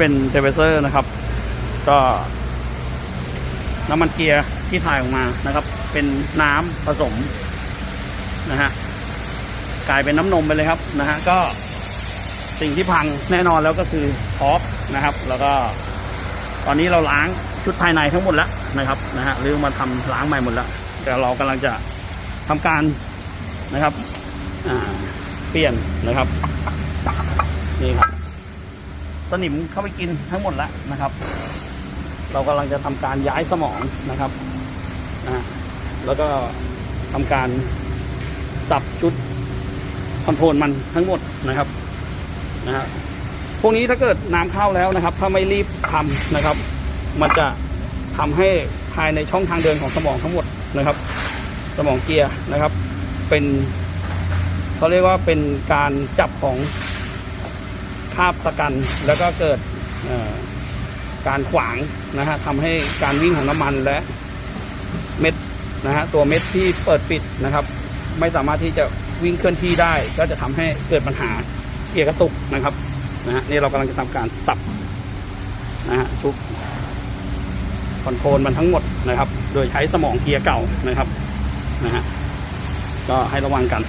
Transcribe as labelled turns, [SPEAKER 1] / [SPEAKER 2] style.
[SPEAKER 1] เป็นเทเบเซอร์นะครับ ก็น้ำมันเกียร์ที่ถ่ายออกมานะครับ เป็นน้ำผสมนะฮะกลายเป็นน้ำนมไปเลยครับนะฮะก็สิ่งที่พังแน่นอนแล้วก็คือท็อปนะครับ แล้วก็ ตอนนี้เราล้างชุดภายในทั้งหมดแล้วนะครับนะฮะหรือมาทำล้างใหม่หมดแล้วแต่เรากำลังจะทำการนะครับเปลี่ยนนะครับนี่ครับ สนิมเข้าไปกินทั้งหมดแล้วนะครับ เรากำลังจะทำการย้ายสมองนะครับนะแล้วก็ทำการจับชุดคอนโทรลมันทั้งหมดนะครับนะฮะพวกนี้ถ้าเกิดน้ำเข้าแล้วนะครับ ถ้าไม่รีบทำนะครับ มันจะทำให้ภายในช่องทางเดินของสมองทั้งหมดนะครับ สมองเกียร์นะครับ เป็นเขาเรียกว่าเป็นการจับของ คาบตะกัน แล้วก็เกิดการขวางนะฮะทำให้การวิ่งของน้ำมันและเม็ดนะฮะตัวเม็ดที่เปิดปิดนะครับ ไม่สามารถที่จะวิ่งเคลื่อนที่ได้ ก็จะทำให้เกิดปัญหาเกียร์กระตุกนะครับนะฮะนี่เรากำลังจะทำการสับนะฮะชุบคอนโทรลมันทั้งหมดนะครับ โดยใช้สมองเกียร์เก่านะครับนะฮะก็ให้ระวังกัน